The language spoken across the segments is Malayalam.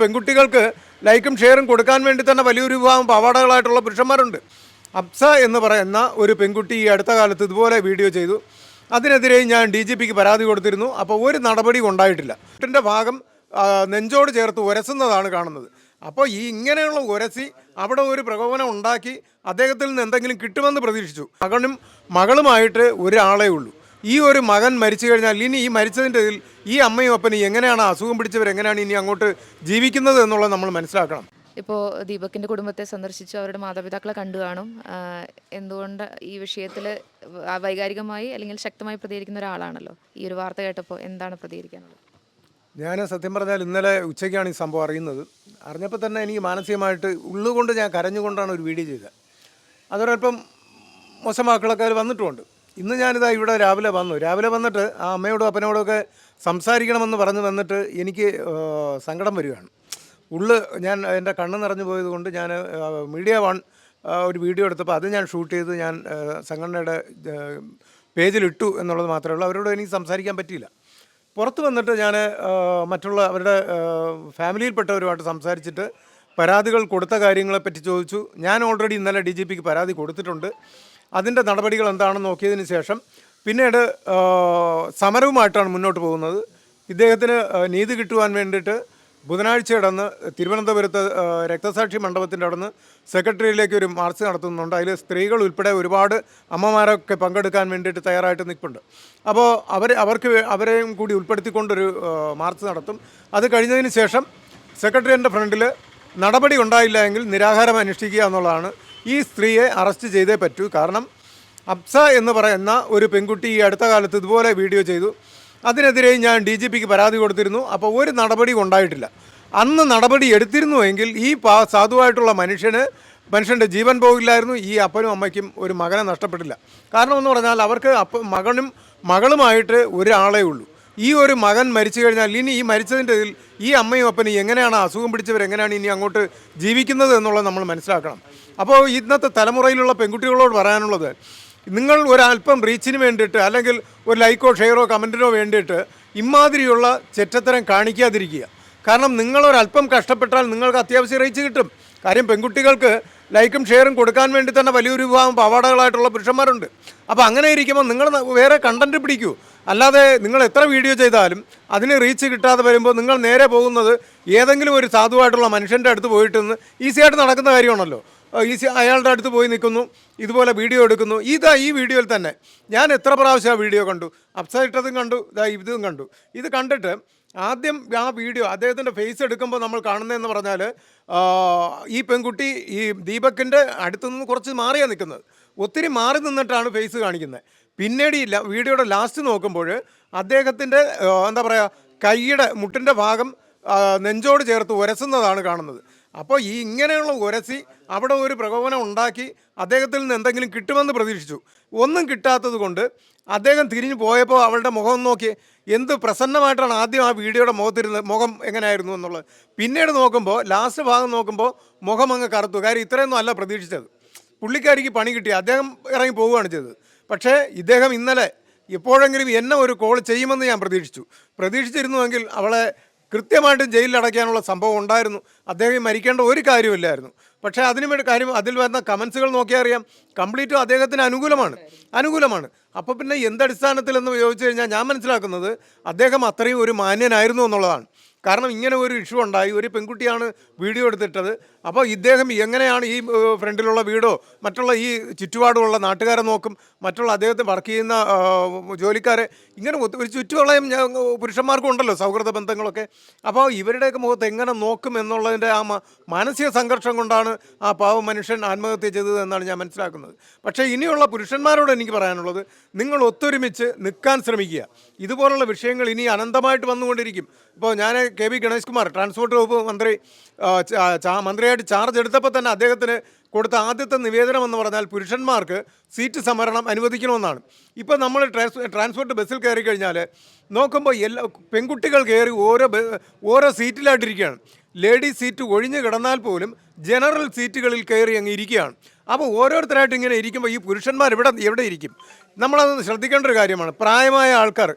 പെൺകുട്ടികൾക്ക് ലൈക്കും ഷെയറും കൊടുക്കാൻ വേണ്ടി തന്നെ വലിയൊരു വിഭാഗം പവാടകളായിട്ടുള്ള പുരുഷന്മാരുണ്ട്. അപ്സ എന്ന് പറയുന്ന ഒരു പെൺകുട്ടി ഈ അടുത്ത കാലത്ത് ഇതുപോലെ വീഡിയോ ചെയ്തു. അതിനെതിരെ ഞാൻ ഡി ജി പിക്ക് പരാതി കൊടുത്തിരുന്നു. അപ്പോൾ ഒരു നടപടി ഉണ്ടായിട്ടില്ല. കുട്ടിന്റെ ഭാഗം നെഞ്ചോട് ചേർത്ത് ഉരസുന്നതാണ് കാണുന്നത്. അപ്പോൾ ഈ ഇങ്ങനെയുള്ള ഉരസി അവിടെ ഒരു പ്രകോപനം ഉണ്ടാക്കി അദ്ദേഹത്തിൽ നിന്ന് എന്തെങ്കിലും കിട്ടുമെന്ന് പ്രതീക്ഷിച്ചു. മകനും മകളുമായിട്ട് ഒരാളേ ഉള്ളൂ. ഈ ഒരു മകൻ മരിച്ചു കഴിഞ്ഞാൽ ഇനി ഈ മരിച്ചതിന്റെ ഇതിൽ ഈ അമ്മയും അപ്പനും എങ്ങനെയാണ് അസുഖം പിടിച്ചവർ എങ്ങനെയാണ് ഇനി അങ്ങോട്ട് ജീവിക്കുന്നത് എന്നുള്ളത് നമ്മൾ മനസ്സിലാക്കണം. ഇപ്പോൾ ദീപക്കിന്റെ കുടുംബത്തെ സന്ദർശിച്ച് അവരുടെ മാതാപിതാക്കളെ കണ്ടു കാണും. എന്തുകൊണ്ട് ഈ വിഷയത്തിൽ വൈകാരികമായി അല്ലെങ്കിൽ ശക്തമായി പ്രതികരിക്കുന്ന ഒരാളാണല്ലോ? ഈ ഒരു വാർത്ത കേട്ടപ്പോൾ എന്താണ് പ്രതികരിക്കാനുള്ളത്? ഞാൻ സത്യം പറഞ്ഞാൽ ഇന്നലെ ഉച്ചയ്ക്കാണ് ഈ സംഭവം അറിയുന്നത്. അറിഞ്ഞപ്പോൾ തന്നെ എനിക്ക് മാനസികമായിട്ട് ഉള്ളുകൊണ്ട് ഞാൻ കരഞ്ഞുകൊണ്ടാണ് ഒരു വീഡിയോ ചെയ്തത്. അതൊരല്പം മോശമാക്കളൊക്കെ അതിൽ വന്നിട്ടുമുണ്ട്. ഇന്ന് ഞാനിതാ ഇവിടെ രാവിലെ വന്നു. രാവിലെ വന്നിട്ട് ആ അമ്മയോടും അപ്പനോടും ഒക്കെ സംസാരിക്കണമെന്ന് പറഞ്ഞ് വന്നിട്ട് എനിക്ക് സങ്കടം വരികയാണ്. ഉള്ള് ഞാൻ എന്റെ കണ്ണ് നിറഞ്ഞു പോയത് കൊണ്ട് ഞാൻ മീഡിയ വൺ ഒരു വീഡിയോ എടുത്തപ്പോൾ അത് ഞാൻ ഷൂട്ട് ചെയ്ത് ഞാൻ സംഘടനയുടെ പേജിലിട്ടു എന്നുള്ളത് മാത്രമേ ഉള്ളൂ. അവരോട് എനിക്ക് സംസാരിക്കാൻ പറ്റിയില്ല. പുറത്ത് വന്നിട്ട് ഞാൻ മറ്റുള്ള അവരുടെ ഫാമിലിയിൽപ്പെട്ടവരുമായിട്ട് സംസാരിച്ചിട്ട് പരാതികൾ കൊടുത്ത കാര്യങ്ങളെപ്പറ്റി ചോദിച്ചു. ഞാൻ ഓൾറെഡി ഇന്നലെ ഡി ജി പിക്ക് പരാതി കൊടുത്തിട്ടുണ്ട്. അതിന്റെ നടപടികൾ എന്താണെന്ന് നോക്കിയതിന് ശേഷം പിന്നീട് സമരവുമായിട്ടാണ് മുന്നോട്ട് പോകുന്നത്. ഇദ്ദേഹത്തിന് നീതി കിട്ടുവാൻ വേണ്ടിയിട്ട് ബുധനാഴ്ച കടന്ന് തിരുവനന്തപുരത്ത് രക്തസാക്ഷി മണ്ഡപത്തിന്റെ അടന്ന് സെക്രട്ടറിയിലേക്ക് ഒരു മാർച്ച് നടത്തുന്നുണ്ട്. അതിൽ സ്ത്രീകൾ ഉൾപ്പെടെ ഒരുപാട് അമ്മമാരൊക്കെ പങ്കെടുക്കാൻ വേണ്ടിയിട്ട് തയ്യാറായിട്ട് നിൽപ്പുണ്ട്. അപ്പോൾ അവർ അവർക്ക് അവരെയും കൂടി ഉൾപ്പെടുത്തിക്കൊണ്ടൊരു മാർച്ച് നടത്തും. അത് കഴിഞ്ഞതിന് ശേഷം സെക്രട്ടറിയുടെ ഫ്രണ്ടിൽ നടപടി ഉണ്ടായില്ല എങ്കിൽ നിരാഹാരം അനുഷ്ഠിക്കുക എന്നുള്ളതാണ് ഈ സ്ത്രീയെ അറസ്റ്റ് ചെയ്തേ പറ്റൂ. കാരണം അബ്സ എന്ന് പറയുന്ന ഒരു പെൺകുട്ടി ഈ അടുത്ത കാലത്ത് ഇതുപോലെ വീഡിയോ ചെയ്തു. അതിനെതിരെ ഞാൻ ഡി ജി പിക്ക് പരാതി കൊടുത്തിരുന്നു. അപ്പോൾ ഒരു നടപടി ഉണ്ടായിട്ടില്ല. അന്ന് നടപടി എടുത്തിരുന്നുവെങ്കിൽ ഈ പാ സാധുവായിട്ടുള്ള മനുഷ്യന് മനുഷ്യന്റെ ജീവൻ പോകില്ലായിരുന്നു ഈ അപ്പനും അമ്മയ്ക്കും ഒരു മകനെ നഷ്ടപ്പെട്ടില്ല. കാരണം എന്ന് പറഞ്ഞാൽ അവർക്ക് അപ്പ മകനും മകളുമായിട്ട് ഒരാളേ ഉള്ളൂ. ഈ ഒരു മകൻ മരിച്ചു കഴിഞ്ഞാൽ ഇനി ഈ മരിച്ചതിന്റെ ഇതിൽ ഈ അമ്മയും അപ്പനും എങ്ങനെയാണ് അസുഖം പിടിച്ചവർ എങ്ങനെയാണ് ഇനി അങ്ങോട്ട് ജീവിക്കുന്നത് എന്നുള്ളത് നമ്മൾ മനസ്സിലാക്കണം. അപ്പോൾ ഇന്നത്തെ തലമുറയിലുള്ള പെൺകുട്ടികളോട് പറയാനുള്ളത് നിങ്ങൾ ഒരല്പം റീച്ചിന് വേണ്ടിയിട്ട് അല്ലെങ്കിൽ ഒരു ലൈക്കോ ഷെയറോ കമന്റിനോ വേണ്ടിയിട്ട് ഇമാതിരിയുള്ള ചെറ്റത്തരം കാണിക്കാതിരിക്കുക. കാരണം നിങ്ങളൊരല്പം കഷ്ടപ്പെട്ടാൽ നിങ്ങൾക്ക് അത്യാവശ്യം റീച്ച് കിട്ടും. കാര്യം പെൺകുട്ടികൾക്ക് ലൈക്കും ഷെയറും കൊടുക്കാൻ വേണ്ടി തന്നെ വലിയൊരു വിഭാഗം പവാടകളായിട്ടുള്ള പുരുഷന്മാരുണ്ട്. അപ്പോൾ അങ്ങനെ ഇരിക്കുമ്പോൾ നിങ്ങൾ വേറെ കണ്ടന്റ് പിടിക്കൂ. അല്ലാതെ നിങ്ങൾ എത്ര വീഡിയോ ചെയ്താലും അതിന് റീച്ച് കിട്ടാതെ വരുമ്പോൾ നിങ്ങൾ നേരെ പോകുന്നത് ഏതെങ്കിലും ഒരു സാധുവായിട്ടുള്ള മനുഷ്യന്റെ അടുത്ത് പോയിട്ട് നിന്ന് ഈസി നടക്കുന്ന കാര്യമാണല്ലോ. ഈസി അയാളുടെ അടുത്ത് പോയി നിൽക്കുന്നു ഇതുപോലെ വീഡിയോ എടുക്കുന്നു. ഇതാ ഈ വീഡിയോയിൽ തന്നെ ഞാൻ എത്ര പ്രാവശ്യം ആ വീഡിയോ കണ്ടു? അപ്സൈറ്റതും കണ്ടു ഇതാ ഇതും കണ്ടു. ഇത് കണ്ടിട്ട് ആദ്യം ആ വീഡിയോ അദ്ദേഹത്തിന്റെ ഫേസ് എടുക്കുമ്പോൾ നമ്മൾ കാണുന്നതെന്ന് പറഞ്ഞാൽ ഈ പെൺകുട്ടി ഈ ദീപക്കിന്റെ അടുത്ത് നിന്ന് കുറച്ച് മാറിയാണ് നിൽക്കുന്നത്. ഒത്തിരി മാറി നിന്നിട്ടാണ് ഫേസ് കാണിക്കുന്നത്. പിന്നീട് ഈ വീഡിയോയുടെ ലാസ്റ്റ് നോക്കുമ്പോൾ അദ്ദേഹത്തിന്റെ എന്താ പറയുക കൈയുടെ മുട്ടിന്റെ ഭാഗം നെഞ്ചോട് ചേർത്ത് ഉരസുന്നതാണ് കാണുന്നത്. അപ്പോൾ ഈ ഇങ്ങനെയുള്ള ഉരസി അവിടെ ഒരു പ്രകോപനം ഉണ്ടാക്കി അദ്ദേഹത്തിൽ നിന്ന് എന്തെങ്കിലും കിട്ടുമെന്ന് പ്രതീക്ഷിച്ചു. ഒന്നും കിട്ടാത്തത് കൊണ്ട് അദ്ദേഹം തിരിഞ്ഞു പോയപ്പോൾ അവളുടെ മുഖം നോക്കി എന്ത് പ്രസന്നമായിട്ടാണ് ആദ്യം ആ വീഡിയോയുടെ മുഖത്തിരുന്നത് മുഖം എങ്ങനെയായിരുന്നു എന്നുള്ളത്. പിന്നീട് നോക്കുമ്പോൾ ലാസ്റ്റ് ഭാഗം നോക്കുമ്പോൾ മുഖം അങ്ങ് കറുത്തു. കാര്യം ഇത്രയൊന്നും അല്ല പ്രതീക്ഷിച്ചത്. പുള്ളിക്കാരിക്ക് പണി കിട്ടി. അദ്ദേഹം ഇറങ്ങി പോവുകയാണ് ചെയ്തത്. പക്ഷേ ഇദ്ദേഹം ഇന്നലെ എപ്പോഴെങ്കിലും എന്നെ ഒരു കോൾ ചെയ്യുമെന്ന് ഞാൻ പ്രതീക്ഷിച്ചു. പ്രതീക്ഷിച്ചിരുന്നുവെങ്കിൽ അവളെ കൃത്യമായിട്ടും ജയിലിൽ അടയ്ക്കാനുള്ള സംഭവം ഉണ്ടായിരുന്നു. അദ്ദേഹം മരിക്കേണ്ട ഒരു കാര്യമില്ലായിരുന്നു പക്ഷേ അതിന് വേണ്ടി കാര്യം അതിൽ വരുന്ന കമൻസുകൾ നോക്കിയാൽ അറിയാം. കംപ്ലീറ്റും അദ്ദേഹത്തിന് അനുകൂലമാണ്. അനുകൂലമാണ്. അപ്പോൾ പിന്നെ എന്തടിസ്ഥാനത്തിലെന്ന് ചോദിച്ചു കഴിഞ്ഞാൽ ഞാൻ മനസ്സിലാക്കുന്നത് അദ്ദേഹം അത്രയും ഒരു മാന്യനായിരുന്നു എന്നുള്ളതാണ്. കാരണം ഇങ്ങനെ ഒരു ഇഷ്യൂ ഉണ്ടായി. ഒരു പെൺകുട്ടിയാണ് വീഡിയോ എടുത്തിട്ടത്. അപ്പോൾ ഇദ്ദേഹം എങ്ങനെയാണ് ഈ ഫ്രണ്ടിലുള്ള വീടോ മറ്റുള്ള ഈ ചുറ്റുപാടുമുള്ള നാട്ടുകാരെ നോക്കും മറ്റുള്ള അദ്ദേഹത്തെ വർക്ക് ചെയ്യുന്ന ജോലിക്കാരെ ഇങ്ങനെ ഒരു ചുറ്റുവളയം പുരുഷന്മാർക്കും ഉണ്ടല്ലോ സൗഹൃദ ബന്ധങ്ങളൊക്കെ. അപ്പോൾ ഇവരുടെയൊക്കെ മുഖത്ത് എങ്ങനെ നോക്കും എന്നുള്ളതിന്റെ ആ മാനസിക സംഘർഷം കൊണ്ടാണ് ആ പാവ മനുഷ്യൻ ആത്മഹത്യ ചെയ്തത് എന്നാണ് ഞാൻ മനസ്സിലാക്കുന്നത്. പക്ഷേ ഇനിയുള്ള പുരുഷന്മാരോട് എനിക്ക് പറയാനുള്ളത് നിങ്ങൾ ഒത്തൊരുമിച്ച് നിൽക്കാൻ ശ്രമിക്കുക. ഇതുപോലുള്ള വിഷയങ്ങൾ ഇനി അനന്തമായിട്ട് വന്നുകൊണ്ടിരിക്കും. ഇപ്പോൾ ഞാൻ K V Ganesh Kumar transport വകുപ്പ് മന്ത്രി മന്ത്രിയായിട്ട് ചാർജ് എടുത്തപ്പോൾ തന്നെ അദ്ദേഹത്തിന് കൊടുത്ത ആദ്യത്തെ നിവേദനം എന്ന് പറഞ്ഞാൽ പുരുഷന്മാർക്ക് സീറ്റ് സംവരണം അനുവദിക്കണമെന്നാണ്. ഇപ്പോൾ നമ്മൾ ട്രാൻസ്പോർട്ട് ബസ്സിൽ കയറി കഴിഞ്ഞാൽ നോക്കുമ്പോൾ എല്ലാ പെൺകുട്ടികൾ കയറി ഓരോ ഓരോ സീറ്റിലായിട്ടിരിക്കുകയാണ്. ലേഡി സീറ്റ് ഒഴിഞ്ഞു കിടന്നാൽ പോലും ജനറൽ സീറ്റുകളിൽ കയറി അങ്ങ് ഇരിക്കുകയാണ്. അപ്പോൾ ഓരോരുത്തരായിട്ട് ഇങ്ങനെ ഇരിക്കുമ്പോൾ ഈ പുരുഷന്മാർ ഇവിടെ എവിടെ ഇരിക്കും? നമ്മളത് ശ്രദ്ധിക്കേണ്ട ഒരു കാര്യമാണ്. പ്രായമായ ആൾക്കാർ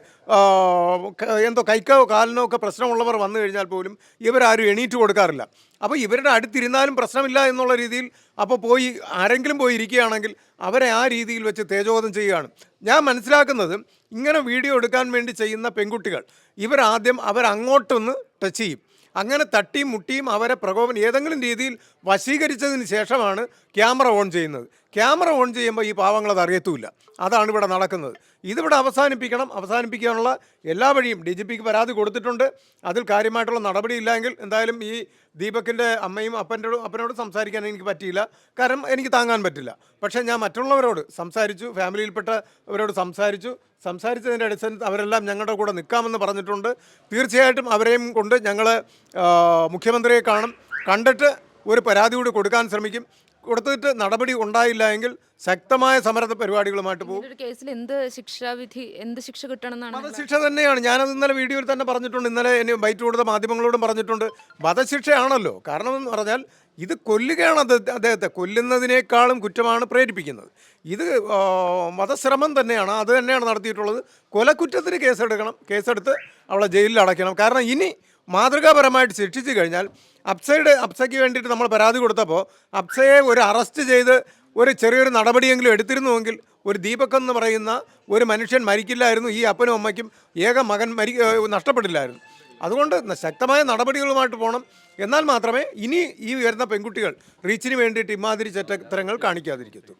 എന്തോ കൈക്കോ കാലിനോ ഒക്കെ പ്രശ്നമുള്ളവർ വന്നു കഴിഞ്ഞാൽ പോലും ഇവരാരും എണീറ്റ് കൊടുക്കാറില്ല. അപ്പോൾ ഇവരുടെ അടുത്തിരുന്നാലും പ്രശ്നമില്ല എന്നുള്ള രീതിയിൽ അപ്പോൾ പോയി ആരെങ്കിലും പോയി ഇരിക്കുകയാണെങ്കിൽ അവരെ ആ രീതിയിൽ വെച്ച് തേജോധം ചെയ്യുകയാണ്. ഞാൻ മനസ്സിലാക്കുന്നത് ഇങ്ങനെ വീഡിയോ എടുക്കാൻ വേണ്ടി ചെയ്യുന്ന പെൺകുട്ടികൾ ഇവരാദ്യം അവരങ്ങോട്ടൊന്ന് ടച്ച് ചെയ്യും. അങ്ങനെ തട്ടിയും മുട്ടിയും അവരെ പ്രകോപനം ഏതെങ്കിലും രീതിയിൽ വശീകരിച്ചതിന് ശേഷമാണ് ക്യാമറ ഓൺ ചെയ്യുന്നത്. ക്യാമറ ഓൺ ചെയ്യുമ്പോൾ ഈ പാവങ്ങൾ അത് അറിയത്തുമില്ല അതാണ് ഇവിടെ നടക്കുന്നത്. ഇതിവിടെ അവസാനിപ്പിക്കണം. അവസാനിപ്പിക്കാനുള്ള എല്ലാ വഴിയും ഡി ജി പിക്ക് പരാതി കൊടുത്തിട്ടുണ്ട്. അതിൽ കാര്യമായിട്ടുള്ള നടപടിയില്ലെങ്കിൽ എന്തായാലും ഈ ദീപക്കിന്റെ അമ്മയും അപ്പന്റെ അപ്പനോട് സംസാരിക്കാൻ എനിക്ക് പറ്റിയില്ല. കാരണം എനിക്ക് താങ്ങാൻ പറ്റില്ല. പക്ഷേ ഞാൻ മറ്റുള്ളവരോട് സംസാരിച്ചു ഫാമിലിയിൽപ്പെട്ടവരോട് സംസാരിച്ചു. സംസാരിച്ചതിന്റെ അടിസ്ഥാനത്തിൽ അവരെല്ലാം ഞങ്ങളുടെ കൂടെ നിൽക്കാമെന്ന് പറഞ്ഞിട്ടുണ്ട്. തീർച്ചയായിട്ടും അവരെയും കൊണ്ട് ഞങ്ങൾ മുഖ്യമന്ത്രിയെ കാണും. കണ്ടിട്ട് ഒരു പരാതി കൂടി കൊടുക്കാൻ ശ്രമിക്കും. കൊടുത്തിട്ട് നടപടി ഉണ്ടായില്ല എങ്കിൽ ശക്തമായ സമരത്തെ പരിപാടികളുമായിട്ട് പോകും. കേസിൽ എന്ത് ശിക്ഷാവിധി എന്ത് ശിക്ഷ കിട്ടണമെന്നാണ് വധശിക്ഷ തന്നെയാണ്. ഞാനത് ഇന്നലെ വീഡിയോയിൽ തന്നെ പറഞ്ഞിട്ടുണ്ട്. ഇന്നലെ എന്നെ ബൈറ്റ് കൊടുത്ത മാധ്യമങ്ങളോടും പറഞ്ഞിട്ടുണ്ട്. വധശിക്ഷയാണല്ലോ കാരണം എന്ന് പറഞ്ഞാൽ ഇത് കൊല്ലുകയാണ് അത് അദ്ദേഹത്തെ. കൊല്ലുന്നതിനേക്കാളും കുറ്റമാണ് പ്രേരിപ്പിക്കുന്നത്. ഇത് വധശ്രമം തന്നെയാണ്. അത് തന്നെയാണ് നടത്തിയിട്ടുള്ളത്. കൊലക്കുറ്റത്തിന് കേസെടുക്കണം. കേസെടുത്ത് അവളെ ജയിലിൽ അടയ്ക്കണം. കാരണം ഇനി മാതൃകാപരമായിട്ട് ശിക്ഷിച്ചു കഴിഞ്ഞാൽ അപ്സയുടെ അപ്സയ്ക്ക് വേണ്ടിയിട്ട് നമ്മൾ പരാതി കൊടുത്തപ്പോൾ അപ്സയെ ഒരു അറസ്റ്റ് ചെയ്ത് ഒരു ചെറിയൊരു നടപടിയെങ്കിലും എടുത്തിരുന്നുവെങ്കിൽ ഒരു ദീപക് എന്ന് പറയുന്ന ഒരു മനുഷ്യൻ മരിക്കില്ലായിരുന്നു ഈ അപ്പനും അമ്മയ്ക്കും ഏക മകൻ മരി നഷ്ടപ്പെടില്ലായിരുന്നു അതുകൊണ്ട് ശക്തമായ നടപടികളുമായിട്ട് പോകണം എന്നാൽ മാത്രമേ ഇനി ഈ വരുന്ന പെൺകുട്ടികൾ റീച്ചിന് വേണ്ടിയിട്ട് ഇമാതിരി ചെറ്റത്തരങ്ങൾ കാണിക്കാതിരിക്കത്തു.